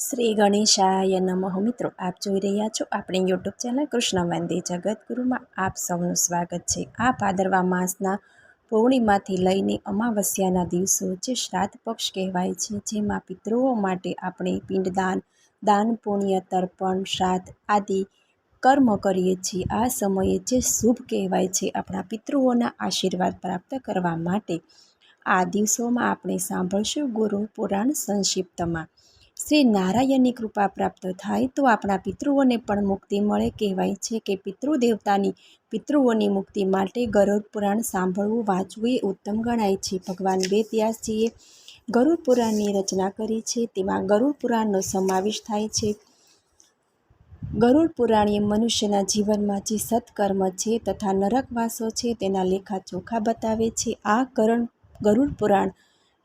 શ્રી ગણેશાય નમઃ. મિત્રો, આપ જોઈ રહ્યા છો આપણી યુટ્યુબ ચેનલ કૃષ્ણ વંદે જગતગુરુમાં આપ સૌનું સ્વાગત છે. આ ભાદરવા માસના પૂર્ણિમાથી લઈને અમાવસ્યાના દિવસો જે શ્રાદ્ધ પક્ષ કહેવાય છે, જેમાં પિતૃઓ માટે આપણે પિંડદાન, દાન, પુણ્ય, તર્પણ, શ્રાદ્ધ આદિ કર્મ કરીએ છીએ. આ સમયે જે શુભ કહેવાય છે, આપણા પિતૃઓના આશીર્વાદ પ્રાપ્ત કરવા માટે. આ દિવસોમાં આપણે સાંભળશું ગુરુ પુરાણ સંક્ષિપ્તમાં. શ્રી નારાયણની કૃપા પ્રાપ્ત થાય તો આપણા પિતૃઓને પણ મુક્તિ મળે કહેવાય છે કે પિતૃદેવતાની પિતૃઓની મુક્તિ માટે ગરુડ પુરાણ સાંભળવું, વાંચવું એ ઉત્તમ ગણાય છે. ભગવાન વેદવ્યાસજીએ ગરુડ પુરાણની રચના કરી છે. તેમાં ગરુડ પુરાણનો સમાવેશ થાય છે. ગરુડ પુરાણ એ મનુષ્યના જીવનમાં જે સત્કર્મ છે તથા નરકવાસો છે તેના લેખા ચોખા બતાવે છે. આ કરણ ગરુડ પુરાણ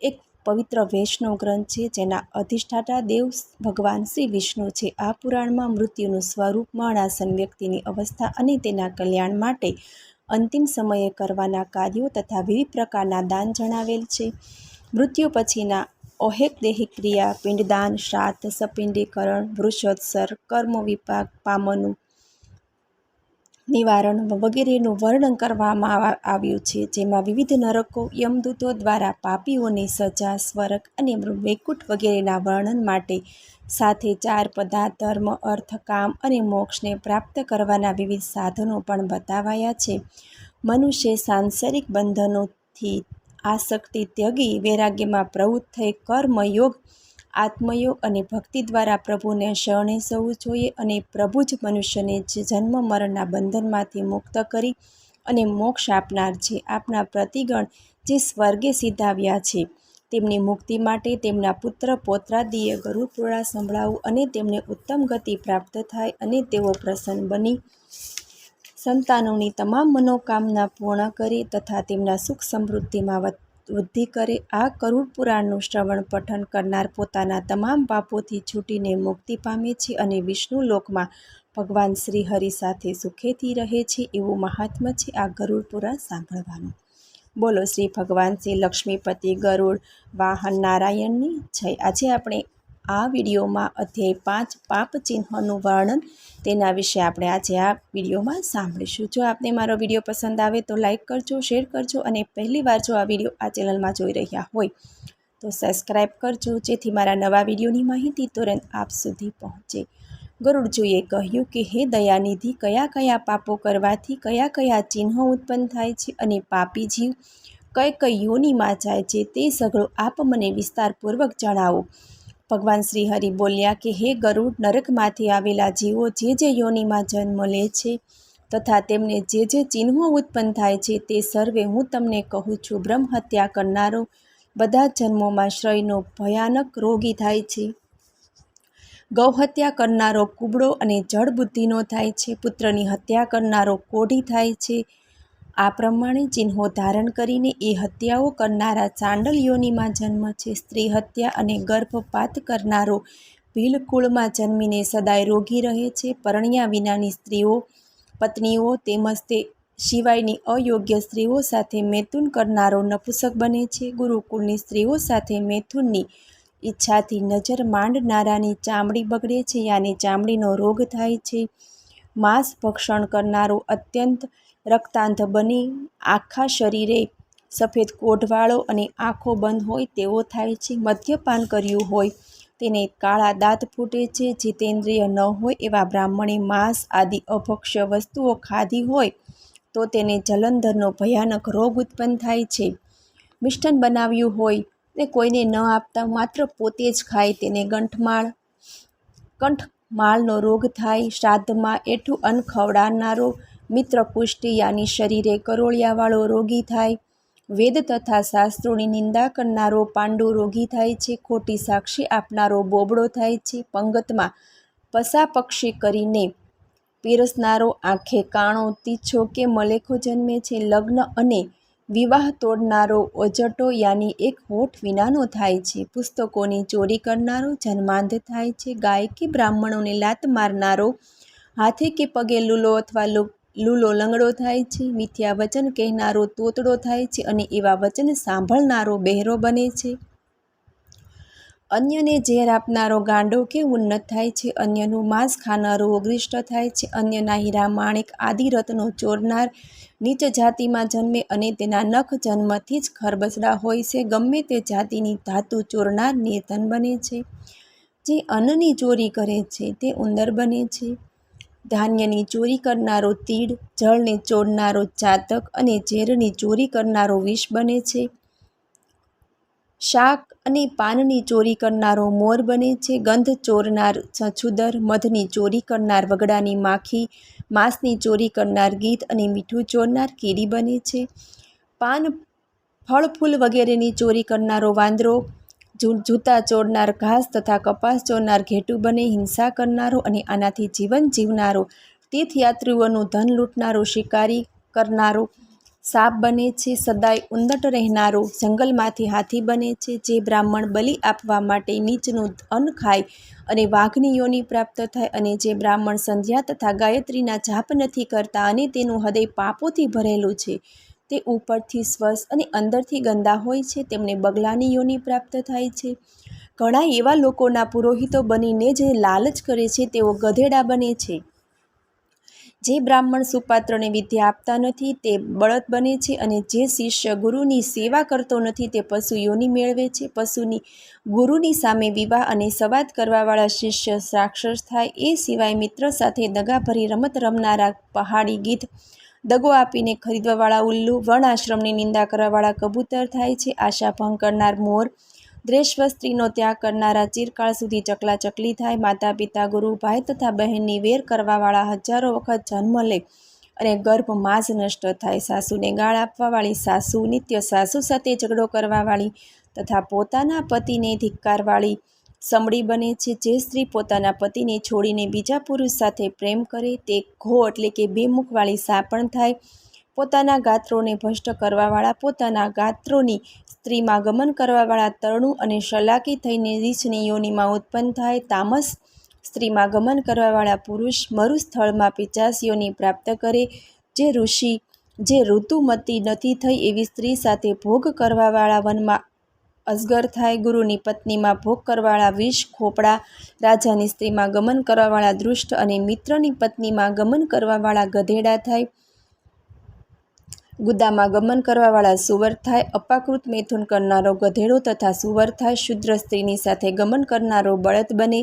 એક પવિત્ર વૈષ્ણવ ગ્રંથ છે, જેના અધિષ્ઠાતા દેવ ભગવાન શ્રી વિષ્ણુ છે. આ પુરાણમાં મૃત્યુનું સ્વરૂપ મરણાસન વ્યક્તિની અવસ્થા અને તેના કલ્યાણ માટે અંતિમ સમયે કરવાના કાર્યો તથા વિવિધ પ્રકારના દાન જણાવેલ છે. મૃત્યુ પછીના ઓહેક દેહિક ક્રિયા, પિંડદાન, શ્રાદ્ધ, સપિંડીકરણ વૃષોત્સર કર્મ વિપાક, પામનું નિવારણ વગેરેનું વર્ણન કરવામાં આવ્યું છે, જેમાં વિવિધ નરકો, યમદૂતો દ્વારા પાપીઓની સજા, સ્વર્ગ અને વૈકુંઠ વગેરેના વર્ણન માટે સાથે ચાર પદાર્થ, ધર્મ, અર્થ, કામ અને મોક્ષને પ્રાપ્ત કરવાના વિવિધ સાધનો પણ બતાવાયા છે. મનુષ્ય સાંસારિક બંધનોથી આસક્તિ ત્યગી, વૈરાગ્યમાં પ્રવૃત્ત થઈ કર્મયોગ આત્મયોગ અને ભક્તિ દ્વારા પ્રભુને શરણે જવું જોઈએ અને પ્રભુ જ મનુષ્યને જન્મ મરણના બંધનમાંથી મુક્ત કરી અને મોક્ષ આપનાર છે. આપના પ્રતિગણ જે સ્વર્ગે સીધાવ્યા છે, તેમની મુક્તિ માટે તેમના પુત્ર પોત્રાદીએ ગરુપુરા સંભળાવું અને તેમને ઉત્તમ ગતિ પ્રાપ્ત થાય અને તેઓ પ્રસન્ન બની. સંતાનોની તમામ મનોકામના પૂર્ણ કરી તથા તેમના સુખ સમૃદ્ધિમાં વૃદ્ધિ કરે, આ કરુણ પુરાણનું શ્રવણ પઠન કરનાર પોતાના તમામ પાપોથી છૂટીને મુક્તિ પામે છે અને વિષ્ણુ લોકમાં ભગવાન શ્રી હરિ સાથે સુખેથી રહે છે એવું મહાત્મ્ય છે આ ગરુડ પુરાણ સાંભળવાનું. બોલો શ્રી ભગવાન શ્રી લક્ષ્મીપતિ ગરુડ, વાહન નારાયણની જય. આજે આપણે આ વિડીયોમાં અધ્યાય પાંચ, પાપ ચિહ્નનું વર્ણન, તેના વિશે આપણે આજે આ વિડીયોમાં સાંભળીશું. જો આપને મારો વીડિયો પસંદ આવે તો લાઇક કરજો, શેર કરજો અને પહેલી વાર જો આ વીડિયો આ ચેનલમાં જોઈ રહ્યા હોય તો સબસ્ક્રાઈબ કરજો, જેથી મારા નવા વિડીયોની માહિતી તુરંત આપ સુધી પહોંચે. ગરુડજીએ કહ્યું કે, હે દયાનિધિ, કયા કયા પાપો કરવાથી કયા કયા ચિહ્નો ઉત્પન્ન થાય છે અને પાપી જીવ કઈ કઈ યોનિમાં જાય છે તે સઘળો આપ મને વિસ્તારપૂર્વક જણાવો. ભગવાન શ્રી હરિ બોલ્યા કે, હે ગરુડ, નરકમાંથી આવેલા જીવો જે જે યોનિમાં જન્મ લે છે તથા તેમને જે જે ચિહ્નો ઉત્પન્ન થાય છે તે સર્વે હું તમને કહું છું. બ્રહ્મ હત્યા કરનારો બધા જન્મોમાં શ્રયનો ભયાનક રોગી થાય છે. ગૌહત્યા કરનારો કુબડો અને જળ બુદ્ધિનો થાય છે. પુત્રની હત્યા કરનારો કોઢી થાય છે. આ પ્રમાણે ચિહ્નો ધારણ કરીને એ હત્યાઓ કરનારા ચાંડલ યોનિમાં જન્મ છે. સ્ત્રી હત્યા અને ગર્ભપાત કરનારો ભીલકુળમાં જન્મીને સદાય રોગી રહે છે. પરણ્યા વિનાની સ્ત્રીઓ, પત્નીઓ તેમજ તે સિવાયની અયોગ્ય સ્ત્રીઓ સાથે મૈથુન કરનારો નપુસક બને છે. ગુરુકુળની સ્ત્રીઓ સાથે મૈથુનની ઈચ્છાથી નજર માંડનારાની ચામડી બગડે છે. યાની ચામડીનો રોગ થાય છે. માંસ ભક્ષણ કરનારો અત્યંત રક્તાંત બની આખા શરીરે સફેદ કોઢવાળો અને આંખો બંધ હોય તેવો થાય છે. મદ્યપાન કર્યું હોય તેને કાળા દાંત ફૂટે છે. જીતેન્દ્રિય ન હોય એવા બ્રાહ્મણે માંસ આદિ અભક્ષ્ય વસ્તુઓ ખાધી હોય તો તેને જલંધરનો ભયાનક રોગ ઉત્પન્ન થાય છે. મિષ્ટન બનાવ્યું હોય તે કોઈને ન આપતા માત્ર પોતે જ ખાય તેને ગંઠમાળ. કંઠમાળનો રોગ થાય. શ્રાદ્ધમાં એઠું અન્ન ખવડાવનારો મિત્ર પુષ્ટિ યાની શરીરે કરોળિયાવાળો રોગી થાય. વેદ તથા શાસ્ત્રોની નિંદા કરનારો પાંડુ રોગી થાય છે. ખોટી સાક્ષી આપનારો બોબડો થાય છે. પંગતમાં પસાપક્ષી કરીને પીરસનારો આંખે કાણો, તીછો કે મલેખો જન્મે છે. લગ્ન અને વિવાહ તોડનારો ઓજટો યાની એક હોઠ વિનાનો થાય છે. પુસ્તકોની ચોરી કરનારો જન્માંધ થાય છે. ગાય કે બ્રાહ્મણોને લાત મારનારો, હાથે કે પગે લૂલો અથવા લૂલો લંગડો થાય છે, મિથ્યા વચન કહેનારો તોતડો થાય છે અને એવા વચન સાંભળનારો બહેરો બને છે. અન્યને ઝેર આપનારો ગાંડો કે ઉન્નત થાય છે, અન્યનું માંસ ખાનારો ઉગ્રિષ્ટ થાય છે, અન્યના હીરા માણેક આદિ રત્નો ચોરનાર નીચ જાતિમાં જન્મે અને તેના નખ જન્મથી જ ખરબસડા હોય છે, ગમે તે જાતિની ધાતુ ચોરનાર નેતન બને છે. જે અન્નની ચોરી કરે છે, તે ઉંદર બને છે. ધાન્યની ચોરી કરનારો તીડ, જળને ચોરનારો ચાતક અને ઝેરની ચોરી કરનારો વિષ બને છે. શાક અને પાનની ચોરી કરનારો મોર બને છે. ગંધ ચોરનાર છછુદર, મધની ચોરી કરનાર વગડાની માખી, માંસની ચોરી કરનાર ગીધ અને મીઠું ચોરનાર કીડી બને છે. પાન, ફળ, ફૂલ વગેરેની ચોરી કરનારો વાંદરો જૂતા ચોરનાર ઘાસ તથા કપાસ ચોરનાર ઘેટું બને હિંસા કરનારો અને આનાથી જીવન જીવનારો તીર્થયાત્રીઓનું ધન લૂંટનારો, શિકારી કરનારો સાપ બને છે, સદાય ઉંદટ રહેનારો, જંગલમાંથી હાથી બને છે, જે બ્રાહ્મણ બલિ આપવા માટે નીચનું અન્ન ખાય અને વાઘની યોની પ્રાપ્ત થાય અને જે બ્રાહ્મણ સંધ્યા તથા ગાયત્રીના જાપ નથી કરતા અને તેનું હૃદય પાપોથી ભરેલું છે. તે ઉપરથી સ્વસ્થ અને અંદરથી ગંદા હોય છે, તેમને બગલાની યોની પ્રાપ્ત થાય છે. ઘણા એવા લોકોના પુરોહિતો બનીને જે લાલચ કરે છે, તેઓ ગધેડા બને છે. જે બ્રાહ્મણ સુપાત્રને વિદ્યા આપતા નથી, તે બળદ બને છે અને જે શિષ્ય ગુરુની સેવા કરતો નથી, તે પશુ યોની મેળવે છે. પશુની ગુરુની સામે વિવાહ અને સંવાદ કરવાવાળા શિષ્ય સાક્ષર થાય, એ સિવાય મિત્ર સાથે દગાભરી રમત રમનારા પહાડી ગીધ દગો આપીને ખરીદવાવાળા ઉલ્લુ વર્ણાશ્રમની નિંદા કરવાવાળા કબૂતર થાય છે. આશા ભંગ કરનાર મોર દ્વેષવસ્ત્રીનો ત્યાગ કરનારા ચિરકાળ સુધી ચકલા ચકલી થાય. માતા પિતા ગુરુ ભાઈ તથા બહેનની વેર કરવાવાળા હજારો વખત જન્મ લે અને ગર્ભ માસ નષ્ટ થાય. સાસુને ગાળ આપવાવાળી, સાસુ નિત્ય સાસુ સાથે ઝઘડો કરવાવાળી તથા પોતાના પતિને ધિક્કારવાળી સમડી બને છે જે સ્ત્રી પોતાના પતિને છોડીને બીજા પુરુષ સાથે પ્રેમ કરે, તે ઘો એટલે કે બેમુખવાળી સાપણ થાય. પોતાના ગાત્રોને ભ્રષ્ટ કરવાવાળા, પોતાના ગાત્રોની સ્ત્રીમાં ગમન કરવાવાળા તરણું અને શલાકી થઈને રીછની યોનિમાં ઉત્પન્ન થાય. તામસ સ્ત્રીમાં ગમન કરવાવાળા પુરુષ મરુસ્થળમાં પિચાસીઓની પ્રાપ્ત કરે. જે ઋષિ, જે ઋતુમતી નથી થઈ એવી સ્ત્રી સાથે ભોગ કરવાવાળા વનમાં અજગર થાય ગુરુની પત્નીમાં ભોગ કરવાળા વિષ ખોપડા, રાજાની સ્ત્રીમાં ગમન કરવાવાળા દૃષ્ટ અને મિત્રની પત્નીમાં ગમન કરવાવાળા ગધેડા થાય. ગુદામાં ગમન કરવાવાળા સુવર થાય અપાકૃત મૈથુન કરનારો ગધેડો તથા સુવર થાય શુદ્ર સ્ત્રીની સાથે ગમન કરનારો બળદ બને,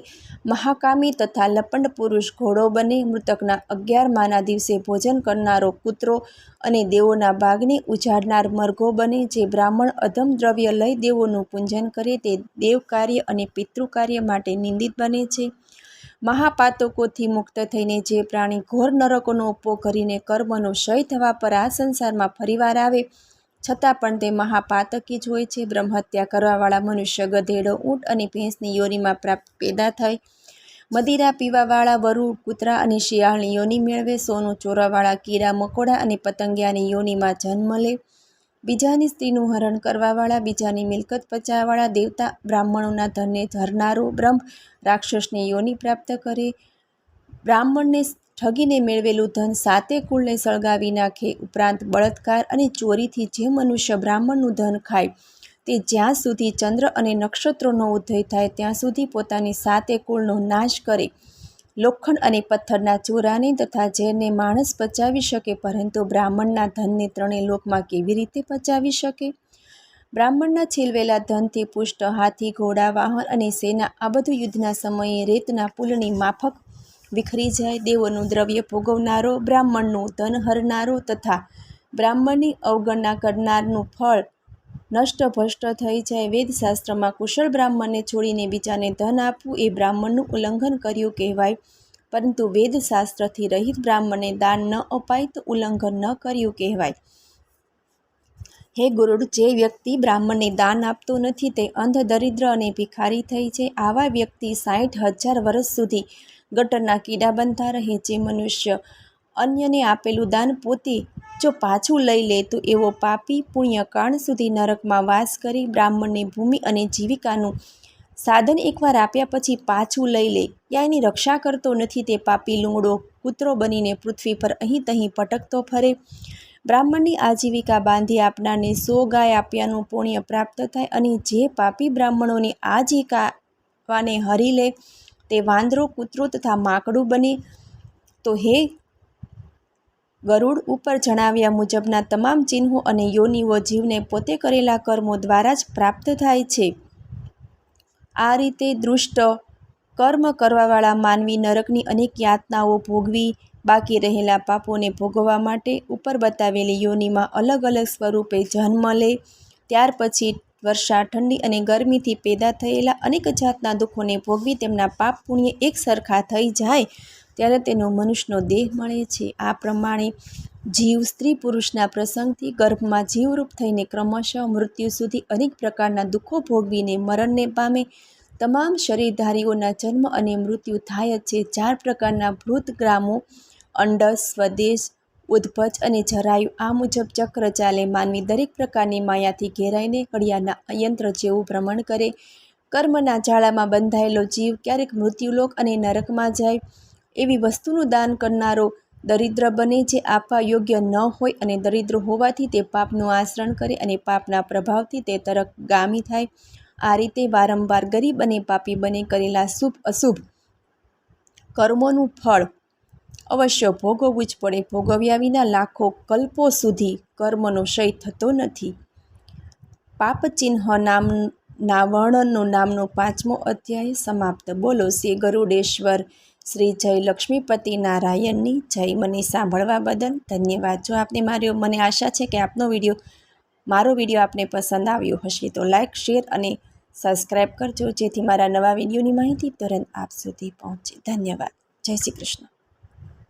મહાકામી તથા લપંડ પુરુષ ઘોડો બને, મૃતકના અગિયારમાના દિવસે ભોજન કરનારો કૂતરો અને દેવોના ભાગને ઉજાડનાર મરઘો બને, જે બ્રાહ્મણ અધમ દ્રવ્ય લઈ દેવોનું પૂજન કરે તે દેવ કાર્ય અને પિતૃ કાર્ય માટે નિંદિત બને છે. મહાપાતકોથી મુક્ત થઈને જે પ્રાણી ઘોર નરકોનો ઉપભોગ કરીને કર્મનો ક્ષય થવા પર આ સંસારમાં ફરીવાર આવે, છતાં પણ તે મહાપાતકી જ હોય છે. બ્રહ્મહત્યા કરવાવાળા મનુષ્ય ગધેડો, ઊંટ અને ભેંસની યોનિમાં પ્રાપ્ત પેદા થાય. મદિરા પીવાવાળા વરુ કૂતરા અને શિયાળની યોની મેળવે, સોનું ચોરાવાળા કીડા મકોડા અને પતંગિયાની યોનિમાં જન્મ લે. બીજાની સ્ત્રીનું હરણ કરવાવાળા, બીજાની મિલકત પચાવવાળા દેવતા, બ્રાહ્મણોના ધનને ધરનારો બ્રહ્મ, રાક્ષસને યોનિ પ્રાપ્ત કરે. બ્રાહ્મણને ઠગીને મેળવેલું ધન સાતે કુળને સળગાવી નાખે. ઉપરાંત બળાત્કાર અને ચોરીથી જે મનુષ્ય બ્રાહ્મણનું ધન ખાય, તે જ્યાં સુધી ચંદ્ર અને નક્ષત્રોનો ઉદય થાય, ત્યાં સુધી પોતાની સાતે કુળનો નાશ કરે. લોખંડ અને પથ્થરના ચોરાને તથા ઝેરને માણસ પચાવી શકે, પરંતુ બ્રાહ્મણના ધનને ત્રણેય લોકમાં કેવી રીતે પચાવી શકે? બ્રાહ્મણના છીલવેલા ધનથી પુષ્ટ, હાથી, ઘોડા, વાહન અને સેના આ બધું યુદ્ધના સમયે રેતના પુલની માફક વિખરી જાય. દેવોનું દ્રવ્ય ભોગવનારો, બ્રાહ્મણનું ધન હરનારો તથા બ્રાહ્મણની અવગણના કરનારનું ફળ નષ્ટ ભ્રષ્ટ થઈ જાય. વેદશાસ્ત્રમાં કુશળ બ્રાહ્મણને છોડીને બીજાને ધન આપવું એ બ્રાહ્મણનું ઉલ્લંઘન કર્યું કહેવાય. પરંતુ વેદશાસ્ત્રથી રહિત બ્રાહ્મણને દાન ન અપાય તો ઉલ્લંઘન ન કર્યું કહેવાય. હે ગુરુડ, જે વ્યક્તિ બ્રાહ્મણને દાન આપતો નથી તે અંધ દરિદ્ર અને ભિખારી થઈ છે આવા વ્યક્તિ સાઠ હજાર વર્ષ સુધી ગટરના કીડા બનતા રહે. જે મનુષ્ય અન્યને આપેલું દાન પોતે જો પાછું લઈ લે તો એવો પાપી પુણ્યકાળ સુધી નરકમાં વાસ કરી બ્રાહ્મણને ભૂમિ અને જીવિકાનું સાધન એકવાર આપ્યા પછી પાછું લઈ લે. યા એની રક્ષા કરતો નથી તે પાપી લુંગડો કૂતરો બનીને પૃથ્વી પર અહીં તહીં ભટકતો ફરે. બ્રાહ્મણની આજીવિકા બાંધી આપનારને સો ગાય આપ્યાનું પુણ્ય પ્રાપ્ત થાય અને જે પાપી બ્રાહ્મણોની આજીવિકા હરી લે તે વાંદરો, કૂતરો તથા માકડું બને. તો હે ગરુડ ઉપર જણાવ્યા મુજબના તમામ ચિહ્નો અને યોનિઓ જીવને પોતે કરેલા કર્મો દ્વારા જ પ્રાપ્ત થાય છે. આ રીતે દૃષ્ટ કર્મ કરવાવાળા માનવી નરકની અનેક યાતનાઓ ભોગવી બાકી રહેલા પાપોને ભોગવવા માટે ઉપર બતાવેલી યોનિમાં અલગ અલગ સ્વરૂપે જન્મ લે, ત્યાર પછી વર્ષા ઠંડી અને ગરમીથી પેદા થયેલા અનેક જાતના દુઃખોને ભોગવી તેમના પાપ પુણ્ય એક સરખા થઈ જાય ત્યારે તેનો મનુષ્યનો દેહ મળે છે. આ પ્રમાણે જીવ સ્ત્રી પુરુષના પ્રસંગથી ગર્ભમાં જીવરૂપ થઈને ક્રમશઃ મૃત્યુ સુધી અનેક પ્રકારના દુઃખો ભોગવીને મરણને પામે તમામ શરીરધારીઓના જન્મ અને મૃત્યુ થાય જ છે. ચાર પ્રકારના ભૂતગ્રામો અંડસ સ્વદેશ, ઉદ્ભજ અને જરાયુ. આ મુજબ ચક્ર ચાલે. માનવી દરેક પ્રકારની માયાથી ઘેરાઈને ઘડિયાળના યંત્ર જેવું ભ્રમણ કરે. કર્મના જાળામાં બંધાયેલો જીવ ક્યારેક મૃત્યુલોક અને નરકમાં જાય. એવી વસ્તુનું દાન કરનારો દરિદ્ર બને જે આપવા યોગ્ય ન હોય અને દરિદ્ર હોવાથી તે પાપનું આચરણ કરે અને પાપના પ્રભાવથી તે તરફ ગામી થાય. આ રીતે વારંવાર ગરીબ અને પાપી બને કરેલા શુભ અશુભ કર્મોનું ફળ અવશ્ય ભોગવવું જ પડે. ભોગવ્યા વિના લાખો કલ્પો સુધી કર્મનો ક્ષય થતો નથી. પાપચિહ્ન નામના નાવર્ણનો નામનો પાંચમો અધ્યાય સમાપ્ત. બોલો, શ્રી ગરુડેશ્વર શ્રી જય લક્ષ્મીપતિ નારાયણની જય મને સાંભળવા બદલ ધન્યવાદ. જો આપને માર્યો મને આશા છે કે આપનો વીડિયો, મારો વીડિયો આપને પસંદ આવ્યો હશે તો લાઇક શેર અને સબસ્ક્રાઈબ કરજો. જેથી મારા નવા વિડીયોની માહિતી તુરંત આપ સુધી પહોંચે. ધન્યવાદ. જય શ્રી કૃષ્ણ.